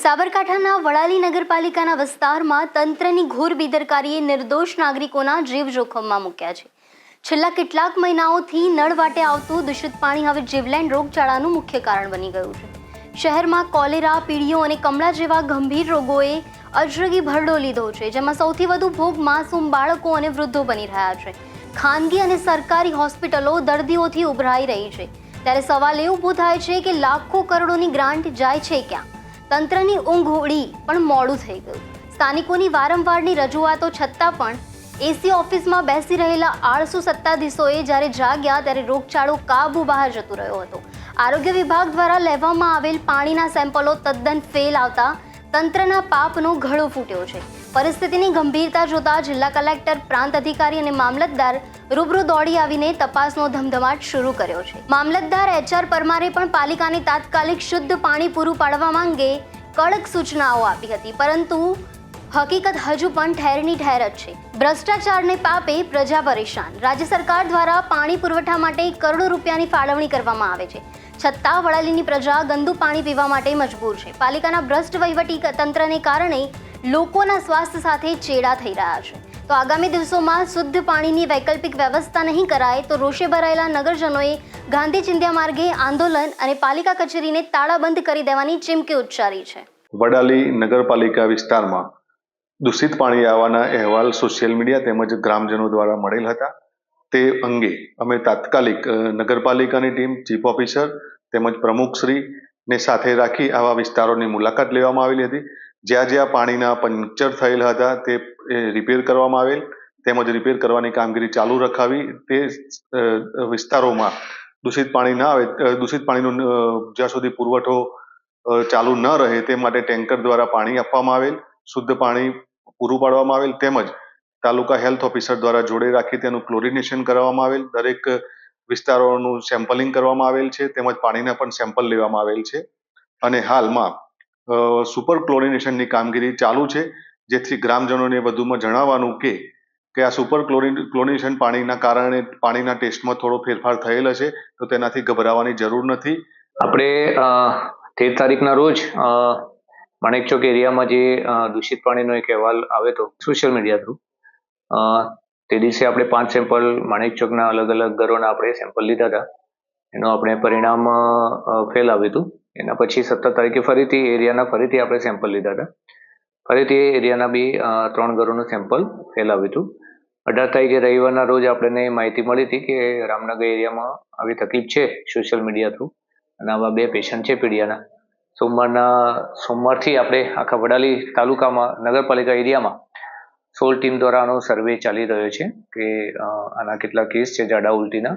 સાબરકાંઠાના વડાલી નગરપાલિકાના વિસ્તારમાં તંત્રની ઘોર બેદરકારીએ નિર્દોષ નાગરિકોના જીવ જોખમમાં મૂક્યા છે. છેલ્લા કેટલાક મહિનાઓથી નળ વાટે આવતું દૂષિત પાણી હવે જીવલેણ રોગચાળાનું મુખ્ય કારણ બની ગયું છે. શહેરમાં કોલેરા પીડીઓ અને કમળા જેવા ગંભીર રોગોએ અજરગી ભરડો લીધો છે, જેમાં સૌથી વધુ ભોગ માસૂમ બાળકો અને વૃદ્ધો બની રહ્યા છે. ખાનગી અને સરકારી હોસ્પિટલો દર્દીઓથી ઉભરાઈ રહી છે. ત્યારે સવાલ એ ઊભો થાય છે કે લાખો કરોડોની ગ્રાન્ટ જાય છે ક્યાં? તંત્રની ઊંઘ ઉડી પણ મોડું થઈ ગયું. સ્થાનિકોની વારંવારની રજૂઆતો છતાં પણ એસી ઓફિસમાં બેસી રહેલા આળસુ સત્તાધીશોએ જ્યારે જાગ્યા ત્યારે રોગચાળો કાબુ બહાર જતો રહ્યો હતો. આરોગ્ય વિભાગ દ્વારા લેવામાં આવેલ પાણીના સેમ્પલો તદ્દન ફેલ આવતા તંત્રના પાપનો ઘડો ફૂટ્યો છે. પરિસ્થિતિની ગંભીરતા જોતા જિલ્લા કલેક્ટર, પ્રાંત અધિકારી અને મામલતદાર રૂબરૂ દોડી આવીને તપાસનો ધમધમાટ શરૂ કર્યો છે. મામલતદાર એચઆર પરમારે પણ પાલિકાને તાત્કાલિક શુદ્ધ પાણી પૂરું પાડવા માંગે કડક સૂચનાઓ આપી હતી. પરંતુ હકીકત હજુ પણ ઠેરની ઠેર જ છે. ભ્રષ્ટાચારને પાપે પ્રજા પરેશાન. રાજ્ય સરકાર દ્વારા પાણી પુરવઠા માટે કરોડો રૂપિયાની ફાળવણી કરવામાં આવે છે. છતાં વડાલીની પ્રજા ગંદુ પાણી પીવા માટે મજબૂર છે. પાલિકાના ભ્રષ્ટ વહીવટી તંત્રને કારણે લોકોના સ્વાસ્થ્ય સાથે ચેડા થઈ રહ્યા છે. તો આગામી દિવસોમાં શુદ્ધ પાણીની વૈકલ્પિક વ્યવસ્થા નહીં કરાય તો રોષે ભરાયેલા નગરજનોએ ગાંધી ચિંધ્યા માર્ગે આંદોલન અને પાલિકા કચેરીને તાળાબંધ કરી દેવાની ચીમકી ઉચ્ચારી છે. વડાલી નગરપાલિકા વિસ્તારમાં દૂષિત પાણી આવવાના અહેવાલ સોશિયલ મીડિયા તેમજ ગ્રામજનો દ્વારા મળેલ હતા. તે અંગે અમે તાત્કાલિક નગરપાલિકાની ટીમ ચીફ ઓફિસર તેમજ પ્રમુખશ્રી ને સાથે રાખી આવા વિસ્તારોની મુલાકાત લેવામાં આવેલી હતી. જ્યાં જ્યાં પાણીના પંક્ચર થયેલ હતા તે રિપેર કરવામાં આવેલ. તેમજ રિપેર કરવાની કામગીરી ચાલુ રખાવી તે વિસ્તારોમાં દૂષિત પાણી ના આવે દૂષિત પાણીનો જ્યાં સુધી પુરવઠો ચાલુ ન રહે તે માટે ટેન્કર દ્વારા પાણી આપવામાં આવેલ. શુદ્ધ પાણી પૂરું પાડવામાં આવેલ તેમજ તાલુકા હેલ્થ ઓફિસર દ્વારા જોડે રાખી તેનું ક્લોરિનેશન કરવામાં આવેલ, દરેક વિસ્તારોનું સેમ્પલિંગ કરવામાં આવેલ છે, તેમજ પાણીના પણ સેમ્પલ લેવામાં આવેલ છે. અને હાલમાં સુપર ક્લોરિનેશનની કામગીરી ચાલુ છે, જેથી ગ્રામજનોને વધુમાં જણાવવાનું કે કે આ સુપર ક્લોરિન, ક્લોરિનેશન પાણીના કારણે પાણીના ટેસ્ટમાં થોડો ફેરફાર થયેલ છે તો તેનાથી ગભરાવાની જરૂર નથી. આપણે તેર તારીખના રોજ માણેકચોક એરિયામાં જે દૂષિત પાણીનો એક અહેવાલ આવે તો સોશિયલ મીડિયા થ્રુ તે દિવસે આપણે પાંચ સેમ્પલ માણેકચોકના અલગ અલગ ઘરોના આપણે સેમ્પલ લીધા હતા. એનું આપણે પરિણામ ફેલ આવ્યું હતું. એના પછી સત્તર તારીખે ફરીથી એરિયાના ફરીથી આપણે સેમ્પલ લીધા હતા. ફરીથી એરિયાના બી ત્રણ ઘરોનું સેમ્પલ ફેલ આવ્યું હતું. અઢાર તારીખે રવિવારના રોજ આપણને માહિતી મળી હતી કે રામનગર એરિયામાં આવી તકલીફ છે સોશિયલ મીડિયા થ્રુ અને આવા બે પેશન્ટ છે પીડિયાના. સોમવારના, સોમવારથી આપણે આખા વડાલી તાલુકામાં, નગરપાલિકા એરિયામાં સોલ ટીમ દ્વારા આનો સર્વે ચાલી રહ્યો છે કે આના કેટલા કેસ છે જાડા ઉલટીના.